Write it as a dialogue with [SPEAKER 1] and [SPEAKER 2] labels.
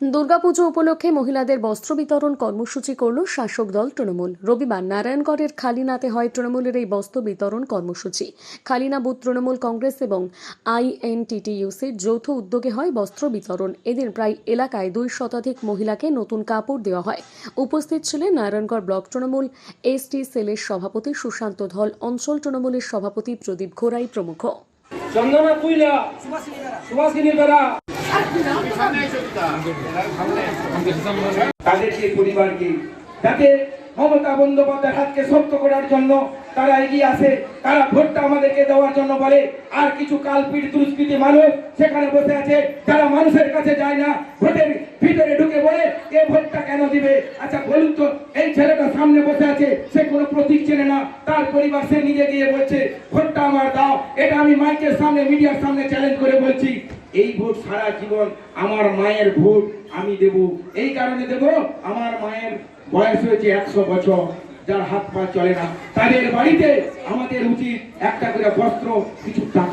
[SPEAKER 1] দুর্গাপুজো উপলক্ষে মহিলাদের বস্ত্র বিতরণ কর্মসূচি করল শাসক দল তৃণমূল। রবিবার নারায়ণগড়ের খালিনাতে হয় তৃণমূলের এই বস্ত্র বিতরণ কর্মসূচি। খালিনা বুথ তৃণমূল কংগ্রেস এবং আইএনটিটিইউসির যৌথ উদ্যোগে হয় বস্ত্র বিতরণ। এদিন প্রায় এলাকায় দুই শতাধিক মহিলাকে নতুন কাপড় দেওয়া হয়। উপস্থিত ছিলেন নারায়ণগড় ব্লক তৃণমূল এসটি সেলের সভাপতি সুশান্ত ধল, অঞ্চল তৃণমূলের সভাপতি প্রদীপ ঘোড়াই প্রমুখ।
[SPEAKER 2] চন্দনা কুইলা সুভাষিনী তাদেরকে পরিবারকে যাতে মমতা বন্দ্যোপাধ্যায়ের হাতকে শক্ত করার জন্য তারা এগিয়ে আসে, তারা ভোটটা আমাদেরকে দেওয়ার জন্য বলে, আর কিছু কালপিট দুষ্কৃতি মানুষ সেখানে বসে আছে, যারা মানুষের কাছে যায় না, ভোটের ভিতরে ঢুকে বলে কে ভোটটা কেন দিবে? আচ্ছা বলুন তো, এই ছেলেটা সামনে বসে আছে, সে প্রতীক চেনে না, তার পরিবার সে নিজে গিয়ে বলছে ভোটটা আমার দাও। এটা আমি মাইকের সামনে, মিডিয়ার সামনে চ্যালেঞ্জ করে বলছি, এই ভোট সারা জীবন আমার মায়ের ভোট আমি দেব। এই কারণে দেব, আমার মায়ের বয়স হয়েছে একশো বছর, যার হাত পা চলে না। তাদের বাড়িতে আমাদের উচিত একটা করে বস্ত্র, কিছু